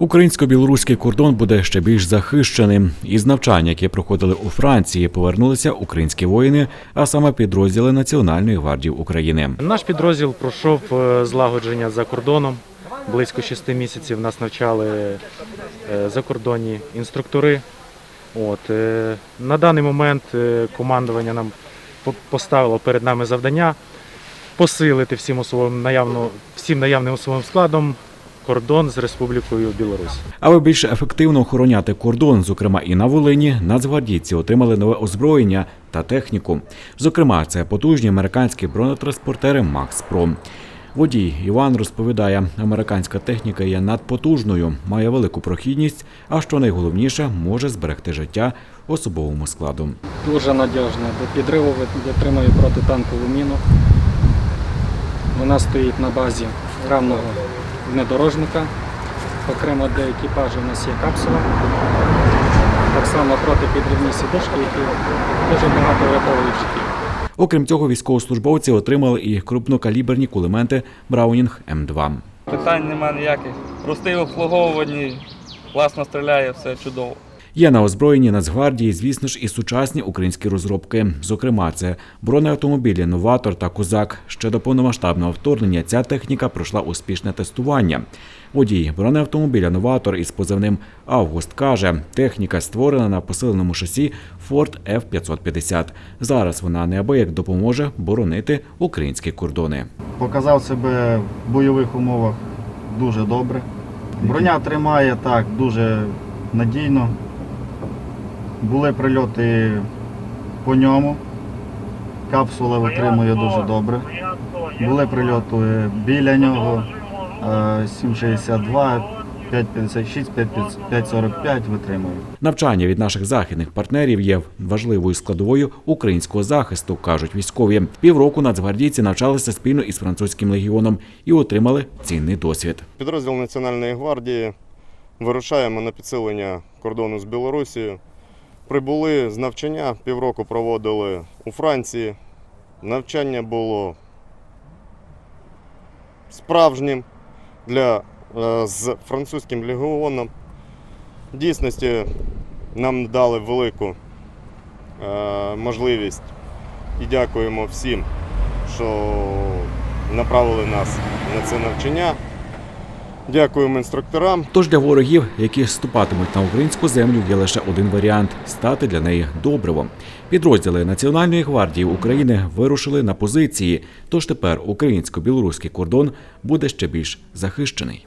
Українсько-білоруський кордон буде ще більш захищеним. Із навчань, які проходили у Франції, повернулися українські воїни, а саме підрозділи Національної гвардії України. Наш підрозділ пройшов е, злагодження за кордоном. Близько шести місяців нас навчали е, закордонні інструктори. От, е, на даний момент командування нам по- поставило перед нами завдання посилити всім особовим наявно, всім наявним особовим складом кордон з Республікою Білорусь. Аби більш ефективно охороняти кордон, зокрема і на Волині, нацгвардійці отримали нове озброєння та техніку. Зокрема, це потужні американські бронетранспортери Макс Про. Водій Іван розповідає, американська техніка є надпотужною, має велику прохідність, а що найголовніше, може зберегти життя особовому складу. дуже надіжна. До підриву витримує протитанкову міну. Вона стоїть на базі равного внедорожника. Окремо для екіпажу у нас є капсула. Так само протипідривні сідушки, які дуже багато врятовують життів. Окрім цього, військовослужбовці отримали і крупнокаліберні кулемети Браунінг М2. Питань немає ніяких. Простий в обслуговуванні, класно стріляє, все чудово. Є на озброєнні Нацгвардії, звісно ж, і сучасні українські розробки. Зокрема, це бронеавтомобілі Новатор та Козак. Ще до повномасштабного вторгнення ця техніка пройшла успішне тестування. Водій бронеавтомобіля Новатор із позивним Август каже, техніка створена на посиленому шасі Ford F550. Зараз вона неабияк допоможе боронити українські кордони. Показав себе в бойових умовах дуже добре. Броня тримає так дуже надійно. Були прильоти по ньому. Капсула витримує дуже добре. Були прильоти біля нього. е, 7,62, 5,56, 5,45 витримує. Навчання від наших західних партнерів є важливою складовою українського захисту, кажуть військові. Півроку нацгвардійці навчалися спільно із французьким легіоном і отримали цінний досвід. Підрозділ Національної гвардії вирушаємо на підсилення кордону з Білорусією. Прибули з навчання, півроку проводили у Франції. Навчання було справжнім для, е, з французьким легіоном. В дійсності нам дали велику е, можливість і дякуємо всім, що направили нас на це навчання. Дякуємо інструкторам. Тож для ворогів, які ступатимуть на українську землю, є лише один варіант стати для неї добривом. Підрозділи Національної гвардії України вирушили на позиції. Тож тепер українсько-білоруський кордон буде ще більш захищений.